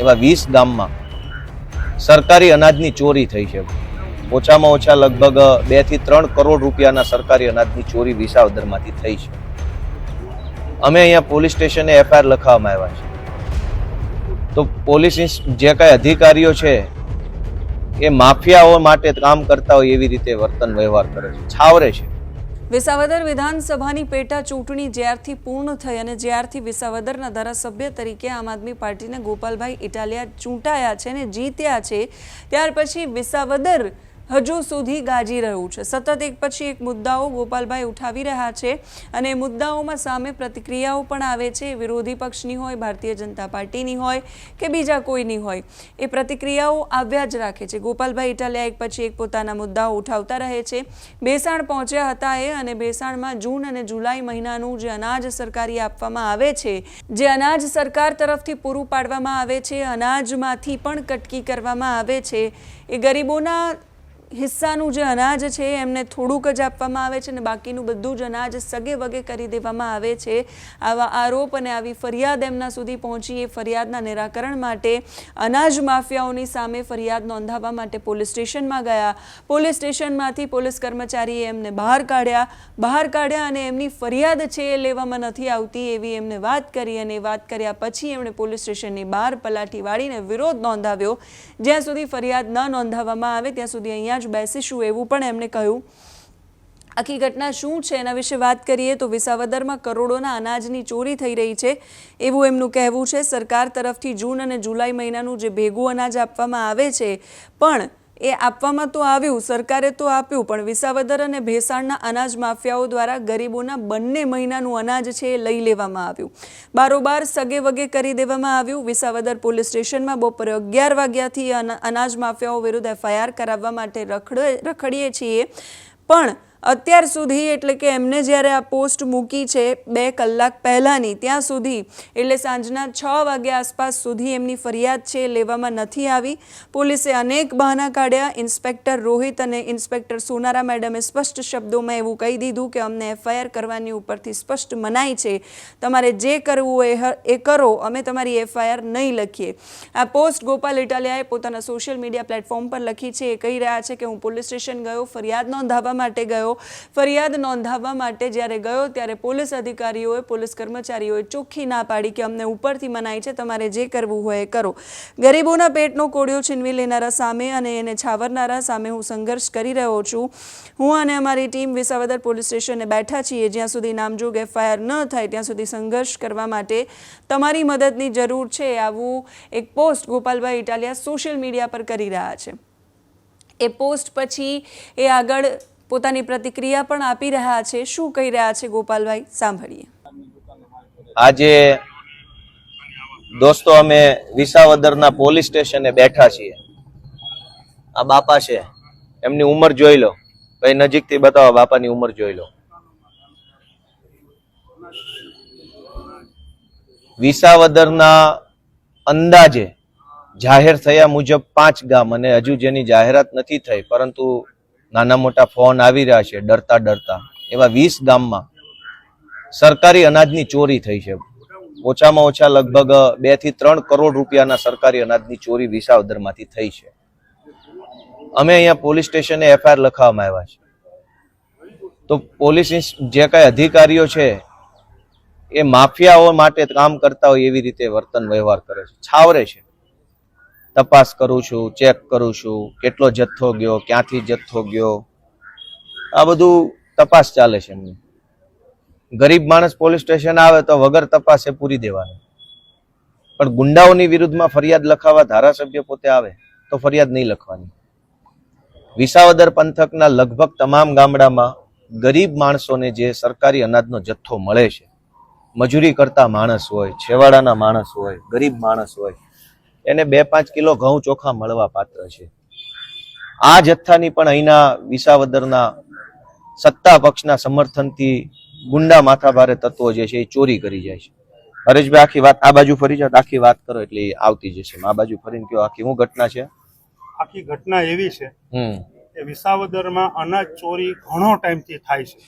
એવા વીસ ગામમાં સરકારી અનાજની ચોરી થઈ છે. ઓછામાં ઓછા લગભગ બેથી ત્રણ કરોડ રૂપિયાના સરકારી અનાજની ચોરી વિસાવદરમાંથી થઈ છે. અમે અહીંયા પોલીસ સ્ટેશને એફઆઈઆર લખાવવામાં આવ્યા છે. તો પોલીસ જે કાંઈ અધિકારીઓ છે, એ માફિયાઓ માટે કામ કરતા હોય એવી રીતે વર્તન વ્યવહાર કરે છે. છાવરે છે. વિસાવદર વિધાનસભાની પેટા ચૂંટણી જ્યારથી પૂર્ણ થઈ અને જ્યારથી વિસાવદરના ધારાસભ્ય તરીકે આમ આદમી પાર્ટીના ગોપાલભાઈ ઇટાલિયા ચૂંટાયા છે અને જીત્યા છે, ત્યાર પછી વિસાવદર હજુ સુધી ગાજી રહ્યું છે. સતત એક પછી એક મુદ્દાઓ ગોપાલભાઈ ઉઠાવી રહ્યા છે અને મુદ્દાઓમાં સામે પ્રતિક્રિયાઓ પણ આવે છે. વિરોધી પક્ષની હોય, ભારતીય જનતા પાર્ટીની હોય કે બીજા કોઈની હોય, એ પ્રતિક્રિયાઓ આવ્યા જ રાખે છે. ગોપાલભાઈ ઇટાલિયા એક પછી એક પોતાના મુદ્દાઓ ઉઠાવતા રહે છે. બેસાણ પહોંચ્યા હતા એ અને બેસાણમાં જૂન અને જુલાઈ મહિનાનું જે અનાજ સરકારી આપવામાં આવે છે, જે અનાજ સરકાર તરફથી પૂરું પાડવામાં આવે છે, અનાજમાંથી પણ કટકી કરવામાં આવે છે. એ ગરીબોના હિસ્સાનું જે અનાજ છે એમને થોડુંક જ આપવામાં આવે છે અને બાકીનું બધું જ અનાજ સગે વગે કરી દેવામાં આવે છે. આવા આરોપ અને આવી ફરિયાદ એમના સુધી પહોંચી એ ફરિયાદના નિરાકરણ માટે અનાજ માફિયાઓની સામે ફરિયાદ નોંધાવવા માટે પોલીસ સ્ટેશનમાં ગયા. પોલીસ સ્ટેશનમાંથી પોલીસ કર્મચારીએ એમને બહાર કાઢ્યા. બહાર કાઢ્યા અને એમની ફરિયાદ છે એ લેવામાં નથી આવતી એવી એમને વાત કરી અને વાત કર્યા પછી એમણે પોલીસ સ્ટેશનની બહાર પલાઠી વાળીને વિરોધ નોંધાવ્યો. જ્યાં સુધી ફરિયાદ ન નોંધાવવામાં આવે ત્યાં સુધી અહીંયા જ બેસીશું એવું પણ એમણે કહ્યું. આખી ઘટના શું છે એના વિશે વાત કરીએ તો વિસાવદરમાં કરોડોના અનાજની ચોરી થઈ રહી છે એવું એમનું કહેવું છે. સરકાર તરફથી જૂન અને જુલાઈ મહિનાનું જે ભેગું અનાજ આપવામાં આવે છે, પણ એ આપવામાં તો આવ્યું, સરકારે તો આપ્યું, પણ વિસાવદર અને ભેસાણના અનાજ માફિયાઓ દ્વારા ગરીબોના બંને મહિનાનું અનાજ છે એ લઈ લેવામાં આવ્યું. બારોબાર સગે વગે કરી દેવામાં આવ્યું. વિસાવદર પોલીસ સ્ટેશનમાં બપોરે અગિયાર વાગ્યાથી અનાજ માફિયાઓ વિરુદ્ધ એફઆઈઆર કરાવવા માટે રખડે, રખડીએ છીએ. પણ અત્યાર સુધી એટલે કે એમને જ્યારે આ પોસ્ટ મૂકી છે બે કલાક પહેલાંની, ત્યાં સુધી એટલે સાંજના છ વાગ્યા આસપાસ સુધી એમની ફરિયાદ છે લેવામાં નથી આવી. પોલીસે અનેક બહાના કાઢ્યા. ઇન્સ્પેક્ટર રોહિત અને ઇન્સ્પેક્ટર સોનારા મેડમે સ્પષ્ટ શબ્દોમાં એવું કહી દીધું કે અમને એફઆઈઆર કરવાની ઉપરથી સ્પષ્ટ મનાઈ છે. તમારે જે કરવું એ એ કરો. અમે તમારી એફઆઈઆર નહીં લખીએ. આ પોસ્ટ ગોપાલ ઇટાલિયાએ પોતાના સોશિયલ મીડિયા પ્લેટફોર્મ પર લખી છે. એ કહી રહ્યા છે કે હું પોલીસ સ્ટેશન ગયો, ફરિયાદ નોંધાવવા માટે ગયો. ફરિયાદ નોંધાવવા માટે જ્યારે ગયો ત્યારે પોલીસ અધિકારીઓએ પોલીસ કર્મચારીઓએ ચોખ્ખી ના પાડી કે અમને ઉપરથી મનાય છે, તમારે જે કરવું હોય એ કરો. ગરીબોના પેટનો કોળિયો છીનવી લેનારા સામે અને એને છાવરનારા સામે હું સંઘર્ષ કરી રહ્યો છું. હું અને અમારી ટીમ વિસાવદર પોલીસ સ્ટેશને બેઠા છીએ. જ્યાં સુધી નામજોગ એફઆઈઆર ન થાય, ત્યાં સુધી સંઘર્ષ કરવા માટે તમારી મદદની જરૂર છે, આવું એક post Gopalbhai Italia social media પર કરી રહ્યા છે. એ પોસ્ટ પછી એ આગળ પોતાની પ્રતિક્રિયા પણ આપી રહ્યા છે. શું કહી રહ્યા છે ગોપાલભાઈ? સાંભળીએ. આજે દોસ્તો, અમે વિસાવદરના પોલીસ સ્ટેશને બેઠા છીએ. આ બાપા છે. એમની ઉંમર જોઈ લો. ભાઈ નજીકથી બતાવો, બાપાની ઉંમર જોઈ લો. વિસાવદરના અંદાજે જાહેર થયા મુજબ પાંચ ગામ, અને હજુ જેની જાહેરાત નથી થઈ, પરંતુ નાના મોટા ફોન આવી રહ્યા છે, ડરતા ડરતા. એવા વીસ ગામમાં સરકારી અનાજની ચોરી થઈ છે. ઓછામાં ઓછા લગભગ બેથી ત્રણ કરોડ રૂપિયાના સરકારી અનાજની ચોરી વિસાવદરમાંથી થઈ છે. અમે અહીંયા પોલીસ સ્ટેશને એફઆઈઆર લખાવવામાં આવ્યા છે. તો પોલીસ જે કાંઈ અધિકારીઓ છે, એ માફિયાઓ માટે કામ કરતા હોય એવી રીતે વર્તન વ્યવહાર કરે છે. છાવરે છે. તપાસ કરું છું, ચેક કરું છું, કેટલો જથ્થો ગયો, ક્યાંથી જથ્થો ગયો. આ બધું તપાસ ચાલે છે એમની. ગરીબ માણસ પોલીસ સ્ટેશન આવે તો વગર તપાસે પૂરી દેવાની. પણ ગુંડાઓની વિરુદ્ધમાં ફરિયાદ લખાવવા ધારાસભ્ય પોતે આવે તો ફરિયાદ નહીં લખવાની. વિસાવદર પંથકના લગભગ તમામ ગામડામાં ગરીબ માણસોને જે સરકારી અનાજનો જથ્થો મળે છે, મજૂરી કરતા માણસ હોય, છેવાડાના માણસ હોય, ગરીબ માણસ હોય એને બે પાંચ કિલો ઘઉં ચોખા મળવા પાત્ર છે. આ જથ્થાની પણ અહીંના વિસાવદરના સત્તા પક્ષના સમર્થનથી ગુંડા માથાભારે તત્વો જે છે એ ચોરી કરી જાય છે. હરેશભાઈ આખી વાત આ બાજુ ફરી જાઓ આખી વાત કરો એટલે એ આવતી જશે. આ બાજુ ફરીને કયો આખી શું ઘટના છે? આખી ઘટના એવી છે કે વિસાવદરમાં અનાજ ચોરી ઘણો ટાઈમથી થાય છે.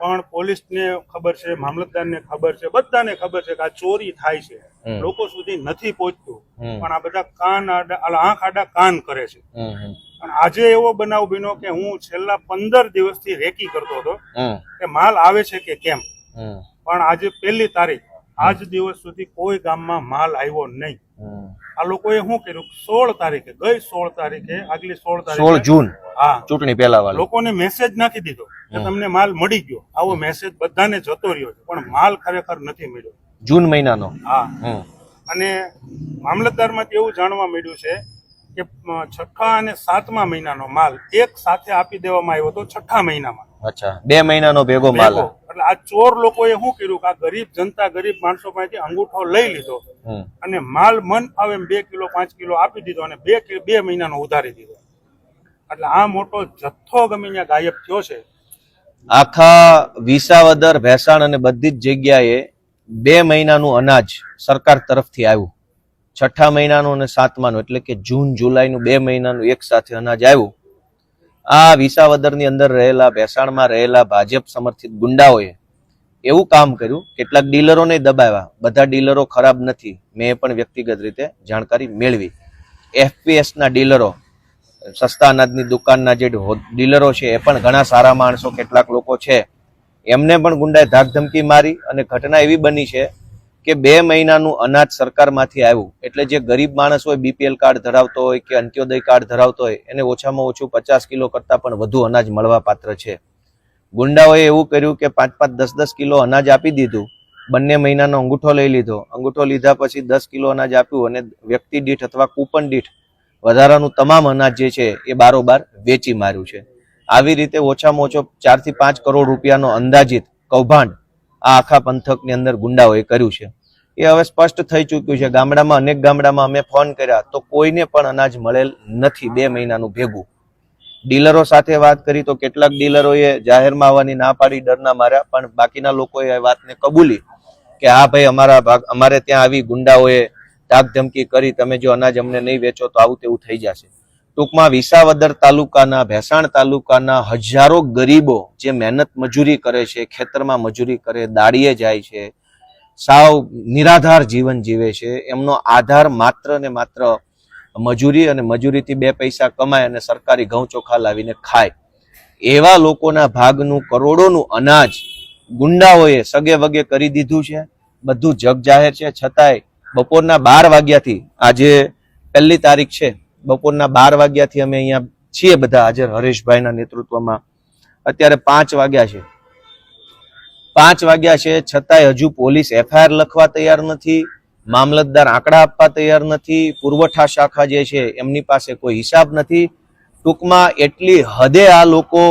પણ પોલીસને ખબર છે મામલતદારને ખબર છે બધાને ખબર છે કે આ ચોરી થાય છે. લોકો સુધી નથી પહોંચતું. પણ આ બધા કાન આડા આંખ આડા કાન કરે છે. અને આજે એવો બનાવ બન્યો કે હું છેલ્લા પંદર દિવસથી રેકી કરતો હતો કે માલ આવે છે કે કેમ? પણ આજે પહેલી તારીખ આજ દિવસ સુધી કોઈ ગામમાં માલ આવ્યો નહીં. આ લોકોએ શું કર્યું? સોળ તારીખે ગઈ સોળ તારીખે આગલી સોળ સોળ જૂન હા. ચૂંટણી પહેલા વાળી. લોકોને મેસેજ નાખી દીધો કે તમને માલ મળી ગયો. આવો મેસેજ બધાને જતો રહ્યો છે પણ માલ ખરેખર નથી મળ્યો. જૂન મહિનાનો. હા. અને મામલતદારમાંથી એવું જાણવા મળ્યું છે કે છઠ્ઠા અને સાતમા મહિનાનો માલ એક સાથે આપી દેવામાં આવ્યો હતો છઠ્ઠા મહિનામાં. અચ્છા. બે મહિનાનો ભેગો. માલ. એટલે આ ચોર લોકોએ શું કર્યું કે આ ગરીબ જનતા ગરીબ માણસો પાસેથી અંગૂઠો લઈ લીધો. અને માલ મન આવે એમ બે કિલો પાંચ કિલો આપી દીધો અને બે બે મહિનાનો ઉધારી દીધો. એટલે આ મોટો જથ્થો ગમે ત્યાં ગાયબ થયો છે. આખા વિસાવદર ભેસાણ અને બધી જ જગ્યાએ બે મહિનાનું અનાજ સરકાર તરફથી આવ્યું. છઠ્ઠા મહિનાનું અને સાતમાનું એટલે કે જૂન જુલાઈનું બે મહિનાનું એક સાથે અનાજ આવ્યું. આ વિસાવદરની અંદર રહેલા, ભેસાણમાં રહેલા ભાજપ સમર્થિત ગુંડાઓએ એવું કામ કર્યું, કેટલાક ડીલરોને દબાવ્યા. બધા ડીલરો ખરાબ નથી. મેં પણ વ્યક્તિગત રીતે જાણકારી મેળવી. એફપીએસના ડીલરો, સસ્તા અનાજની દુકાનના જે ડીલરો છે, એ પણ ઘણા સારા માણસો, કેટલાક લોકો છે. એમને પણ ગુંડાએ ધાકધમકી મારી અને ઘટના એવી બની છે કે બે મહિનાનું અનાજ સરકારમાંથી આવ્યું. એટલે જે ગરીબ માણસ હોય બીપીએલ કાર્ડ ધરાવતો હોય કે અંત્યોદય કાર્ડ ધરાવતો હોય, એને ઓછામાં ઓછું પચાસ કિલો કરતાં પણ વધુ અનાજ મળવા પાત્ર છે. ગુંડાઓએ એવું કર્યું કે પાંચ પાંચ દસ દસ કિલો અનાજ આપી દીધું. બંને મહિનાનો અંગૂઠો લઈ લીધો. અંગૂઠો લીધા પછી દસ કિલો અનાજ આપ્યું અને વ્યક્તિ દીઠ અથવા કૂપન દીઠ વધારાનું તમામ અનાજ જે છે એ બારોબાર વેચી માર્યું છે. આવી રીતે ઓછામાં ઓછો ચારથી પાંચ કરોડ રૂપિયાનો અંદાજિત કૌભાંડ આ આખા પંથકની અંદર ગુંડાઓએ કર્યું છે. એ હવે સ્પષ્ટ થઈ ચૂક્યું છે. ગામડામાં, અનેક ગામડામાં અમે ફોન કર્યા તો કોઈને પણ અનાજ મળેલ નથી બે મહિનાનું ભેગું. ડીલરો સાથે વાત કરી તો કેટલાક ડીલરોએ જાહેરમાં આવવાની ના પાડી, ડરના માર્યા, પણ બાકીના લોકોએ આ વાતને કબૂલી કે હા ભાઈ, અમારા ભાગ, અમારે ત્યાં આવી ગુંડાઓએ ધાકધમકી કરી, તમે જો અનાજ અમને નહીં વેચો તો આવું તેવું થઈ જશે. ટૂંકમાં વિસાવદર તાલુકાના, ભેસાણ તાલુકાના હજારો ગરીબો જે મહેનત મજૂરી કરે છે, ખેતરમાં મજૂરી કરે, દાડીએ જાય છે સાવ નિરાધાર જીવન જીવે છે. એમનો આધાર માત્ર ને માત્ર મજૂરી અને મજૂરીથી બે પૈસા કમાય અને સરકારી ઘઉં ચોખા લાવીને ખાય. એવા લોકોના ભાગનું કરોડોનું અનાજ ગુંડાઓએ સગે વગે કરી દીધું છે. બધું જગ જાહેર છે. છતાંય બપોરના બાર વાગ્યાથી આજે પહેલી તારીખ છે. બપોરના બાર વાગ્યાથી અમે અહીંયા છીએ બધા. હાજર હરેશભાઈના નેતૃત્વમાં. અત્યારે પાંચ વાગ્યા છે. પાંચ વાગ્યા છે, છતાંય હજુ પોલીસ એફઆઈઆર લખવા તૈયાર નથી, મામલતદાર આંકડા આપવા તૈયાર નથી, પુરવઠા શાખા જે છે એમની પાસે કોઈ હિસાબ નથી. ટૂંકમાં એટલી હદે આ લોકો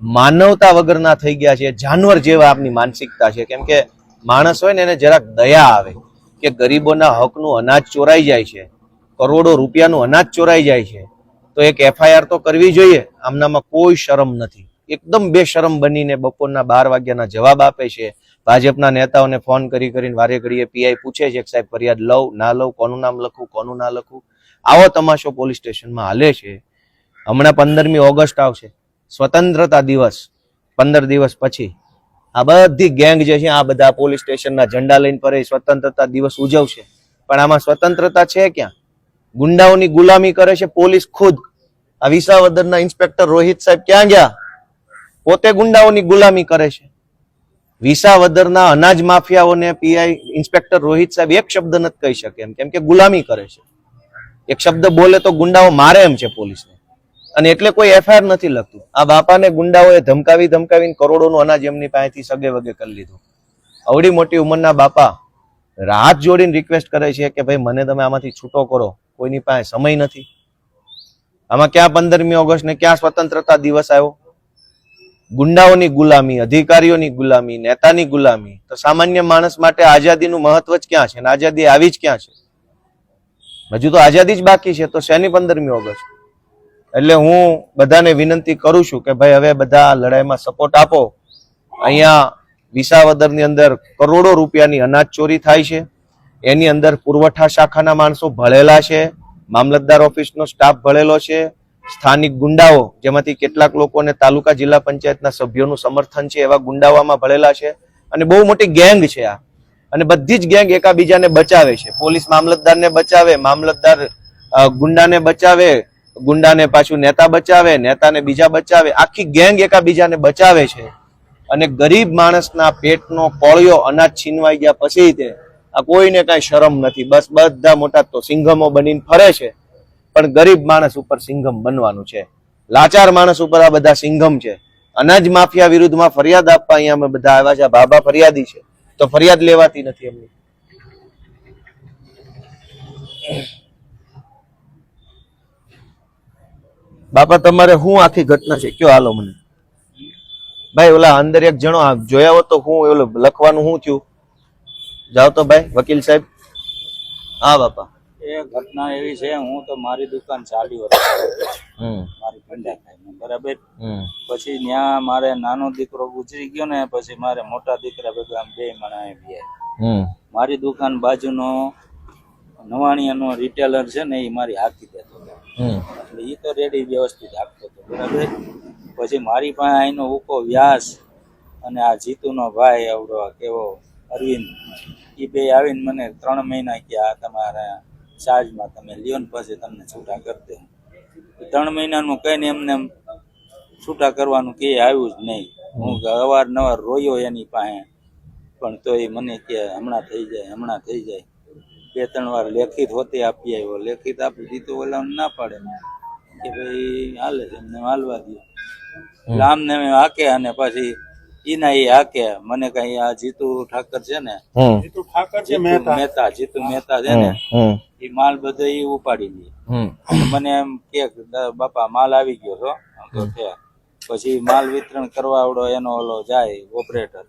માનવતા વગરના થઈ ગયા છે, જાનવર જેવા આપની માનસિકતા છે. કેમ કે માણસ હોય ને એને જરાક દયા આવે કે ગરીબોના હકનું અનાજ ચોરાઈ જાય છે, કરોડો રૂપિયાનું અનાજ ચોરાઈ જાય છે, તો એક એફઆઈઆર તો કરવી જોઈએ. આમનામાં કોઈ શરમ નથી. એકદમ બેશરમ બનીને બપોરના બાર વાગ્યાના જવાબ આપે છે. ભાજપના નેતાઓને ફોન કરી કરીને વારે ઘડીએ પીઆઈ પૂછે છે કે સાહેબ ફરિયાદ લઉં, ના લઉં, કોનું નામ લખું, કોનું ના લખું? આવો તમાશો પોલીસ સ્ટેશનમાં હાલે છે. હમણાં પંદરમી ઓગસ્ટ આવશે. સ્વતંત્રતા દિવસ. પંદર દિવસ પછી. આ બધી ગેંગ જે છે, આ બધા પોલીસ સ્ટેશનના ઝંડા લઈને ફરે, સ્વતંત્રતા દિવસ ઉજવશે. પણ આમાં સ્વતંત્રતા છે ક્યાં? ગુંડાઓની ગુલામી કરે છે પોલીસ ખુદ. આ વિસાવદરના ઇન્સ્પેક્ટર રોહિત સાહેબ ક્યાં ગયા? પોતે ગુંડાઓની ગુલામી કરે છે. વિસાવદરના અનાજ માફિયાઓને પીઆઈ ઇન્સ્પેક્ટર રોહિત સાહેબ એક શબ્દ નથી કહી શકે એમ, કેમ કે ગુલામી કરે છે. એક શબ્દ બોલે તો ગુંડાઓ મારે એમ છે પોલીસને. અને એટલે કોઈ એફઆઈઆર નથી લખતું. આ બાપાને ગુંડાઓએ ધમકાવી ધમકાવીને કરોડોનું અનાજ એમની પાસેથી સગે વગે કરી લીધું. અવડી મોટી ઉંમરના બાપા રાત જોડીને રિક્વેસ્ટ કરે છે કે ભાઈ મને તમે આમાંથી છૂટો કરો, કોઈની પાસે સમય નથી. આમાં ક્યાં પંદરમી ઓગસ્ટ ને ક્યાં સ્વતંત્રતા દિવસ આવ્યો? ગુંડાઓની ગુલામી, અધિકારીઓની ગુલામી, નેતાની ગુલામી, તો સામાન્ય માણસ માટે આઝાદીનું મહત્વ જ ક્યાં છે? અને આઝાદી આવી જ ક્યાં છે? હજુ તો આઝાદી જ બાકી છે, તો શેની પંદરમી ઓગસ્ટ? એટલે હું બધાને વિનંતી કરું છું કે ભાઈ હવે બધા લડાઈમાં સપોર્ટ આપો. અહીંયા વિસાવદરની અંદર કરોડો રૂપિયાની અનાજ ચોરી થાય છે. એની અંદર પુરવઠા શાખાના માણસો ભળેલા છે. મામલતદાર ઓફિસનો સ્ટાફ ભળેલો છે. સ્થાનિક ગુંડાઓ, જેમાંથી કેટલાક લોકોને તાલુકા જિલ્લા પંચાયતના સભ્યોનું સમર્થન છે, એવા ગુંડાઓમાં ભળેલા છે. અને બહુ મોટી ગેંગ છે આ. અને બધી જ ગેંગ એકાબીજાને બચાવે છે. પોલીસ મામલતદારને બચાવે, મામલતદાર ગુંડાને બચાવે, ગુંડાને પાછું નેતા બચાવે, નેતાને બીજા બચાવે. આખી ગેંગ એકાબીજાને બચાવે છે. અને ગરીબ માણસના પેટનો કોળિયો અનાજ છીનવાઈ ગયા પછી તે આ કોઈને કાંઈ શરમ નથી. બસ બધા મોટા તો સિંઘમો બનીને ફરે છે. પણ ગરીબ માણસ ઉપર સિંઘમ બનવાનું છે. લાચાર માણસ ઉપર આ બધા સિંઘમ છે. અનાજ માફિયા વિરુદ્ધમાં ફરિયાદ આપવા અહીંયા અમે બધા આવ્યા છે. બાબા ફરિયાદી છે. તો ફરિયાદ લેવાતી નથી એમની. બાપા, તમારે શું આખી ઘટના છે? કયો હાલો મને? ભાઈ, ઓલા અંદર એક જણો જોયા હો તો હું ઓલું લખવાનું શું થયું? જાઓ તો ભાઈ, વકીલ સાહેબ. હા, બાપા. એ ઘટના એવી છે હું તો મારી દુકાન ચાલી વર્ષ મારી ભંડા ખાઈ બરાબર? પછી ત્યાં મારે નાનો દીકરો ગુજરી ગયો ને પછી મારે મોટા દીકરા ભેગા બે મણા બે મારી દુકાન બાજુનો નવાણિયાનો રિટેલર છે ને એ મારી હાકી દેતો હમ. એટલે એ તો રેડી વ્યવસ્થિત આપતો હતો બરાબર? પછી મારી પાસે અહીંનો ઉકો વ્યાસ અને આ જીતુનો ભાઈ આવડો કેવો અરવિંદ એ બે આવીને મને ત્રણ મહિના કે આ તમારા ચાર્જમાં તમે લ્યો ને પછી તમને છૂટા કરી દે. ત્રણ મહિનાનું કહીને એમને એમ છૂટા કરવાનું કે આવ્યું જ નહીં. હું અવારનવાર રોયો એની પાસે. પણ તો એ મને કે હમણાં થઈ જાય હમણાં થઈ જાય. બે ત્રણ વાર લેખિત હોતી આપી આવ્યો. લેખિત આપી દીધું ઓલા ના પાડે. કે ભાઈ હાલે છે એમને હાલવા દો આમને હાકે અને પછી ઈના એ હાકે. મને કઈ આ જીતુ ઠાકર છે ને જીતુ ઠાકર છે મહેતા. મહેતા જીતુ મહેતા છે ને એ માલ બધો એ ઉપાડી લે. મને એમ કે બાપા માલ આવી ગયો છો? તો કે પછી માલ વિતરણ કરવા આવડો એનો ઓલો જાય ઓપરેટર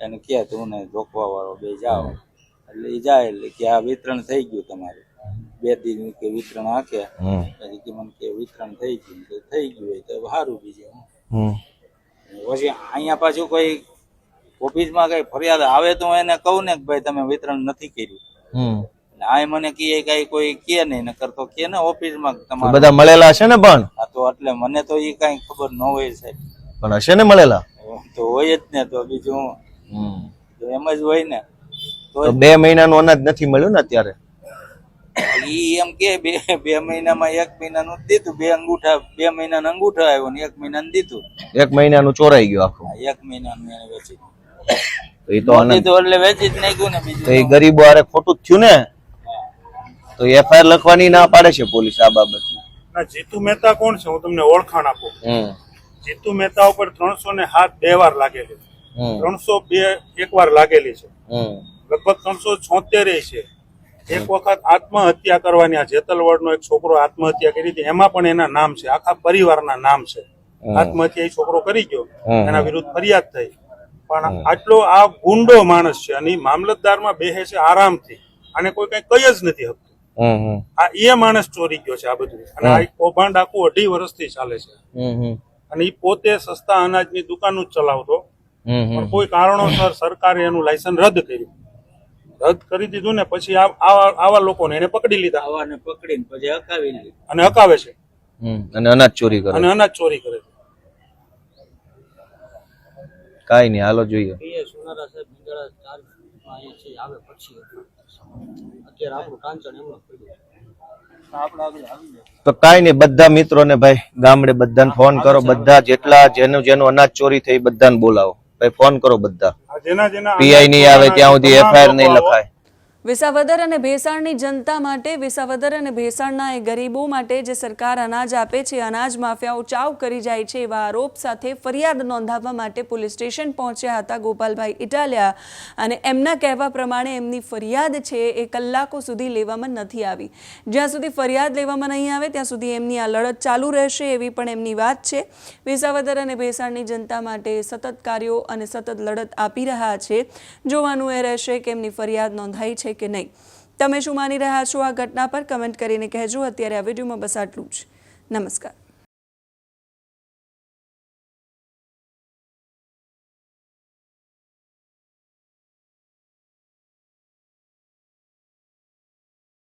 એને કે તું ને રોકવા વાળો બે જાઓ. એટલે એ જાય એટલે કે આ વિતરણ થઈ ગયું તમારું. બે દિન કે વિતરણ આખે પછી કે મને કે વિતરણ થઈ ગયું. થઈ ગયું હોય તો સારું બીજું. પછી અહીંયા પાછું કોઈ ઓફિસમાં કઈ ફરિયાદ આવે તો એને કહું ને કે ભાઈ તમે વિતરણ નથી કર્યું. આ મને કીએ કઈ કોઈ કે નહીં નકર તો કે ને ઓફિસમાં માં તમારે બધા મળેલા હશે ને પણ? તો એટલે મને તો એ કઈ ખબર ન હોય સાહેબ. પણ હશે ને મળેલા? તો હોય જ ને તો બીજું એમ જ હોય ને. તો તો બે મહિનાનું અનાજ નથી મળ્યું ને અત્યારે? ઈ એમ કે બે બે મહિનામાં એક મહિનાનું દીધું બે અંગૂઠા બે મહિનાના અંગૂઠા આવ્યો ને એક મહિનાનું દીધું. એક મહિનાનું ચોરાઈ ગયું આખું. એક મહિનાનું એને વેચી તો એ તો દીધું એટલે વેચી જ નાખ્યું ને બીજું તો એ ગરીબો હારે ખોટું જ થયું ને? તો એફઆઈઆર લખવાની ના પાડે છે પોલીસ આ બાબત ના જીતુ મહેતા કોણ છે? હું તમને ઓળખાણ આપું. જીતુ મહેતા ઉપર ત્રણસો ને હાથ બે વાર લાગેલી છે. ત્રણસો બે એક વાર લાગેલી છે. લગભગ ત્રણસો છોતેર છે. એક વખત આત્મહત્યા કરવાની આ જેતલવડ નો એક છોકરો આત્મહત્યા કરી હતી એમાં પણ એના નામ છે આખા પરિવારના નામ છે. આત્મહત્યા એ છોકરો કરી ગયો એના વિરુદ્ધ ફરિયાદ થઈ. પણ આટલો આ ગુંડો માણસ છે અને મામલતદારમાં બેહે છે આરામથી અને કોઈ કઈ કઈ જ નથી હમ આ એ માણસ ચોરી ગયો છે આ બધું. અને આ કૌભાંડ આખું અઢી વર્ષથી ચાલે છે. અને એ પોતે સસ્તા અનાજની દુકાન જ ચલાવતો. પણ કોઈ કારણોસર સરકારે એનું લાયસન્સ રદ કર્યું. રદ કરી દીધું ને પછી આવા આવા લોકોને એને પકડી લીધા. આવાને પકડીને પછી હકાવી લીધા. અને હકાવે છે. અને અનાજ ચોરી કરે. અને અનાજ ચોરી કરે છે. કાઈ નહીં હાલો જોઈએ. એ સોનારા સાહેબ મંગળા ચાર અહીંયા છે આવે પછી. અત્યારે આપણું કાંચન એમનું પડ્યું આપણે આગળ આવી જાય તો કાઈ નહીં બધા મિત્રોને ભાઈ ગામડે બધાને ફોન કરો બધા જેટલા જેનું જેનું અનાજ ચોરી થઈ બધાને બોલાવો. ભાઈ ફોન કરો બધા. પીઆઈ નહીં આવે ત્યાં સુધી એફઆઈઆર નહીં લખાય. વિસાવદર અને ભેસાણની જનતા માટે, વિસાવદર અને ભેસાણના એ ગરીબો માટે જે સરકાર અનાજ આપે છે, અનાજ માફિયાઓ ચાવ કરી જાય છે એવા આરોપ સાથે ફરિયાદ નોંધાવવા માટે પોલીસ સ્ટેશન પહોંચ્યા હતા ગોપાલભાઈ ઇટાલિયા અને એમના કહેવા પ્રમાણે એમની ફરિયાદ છે એ કલાકો સુધી લેવામાં નથી આવી. જ્યાં સુધી ફરિયાદ લેવામાં નહીં આવે, ત્યાં સુધી એમની આ લડત ચાલુ રહેશે એવી પણ એમની વાત છે. વિસાવદર અને ભેસાણની જનતા માટે સતત કાર્યો અને સતત લડત આપી રહ્યા છે. જોવાનું એ રહેશે કે એમની ફરિયાદ નોંધાઈ છે કે નહીં? તમે શું માની રહ્યા છો આ ઘટના પર? કમેન્ટ કરીને કહેજો. અત્યારે આ વિડીયોમાં બસ આટલું જ. નમસ્કાર.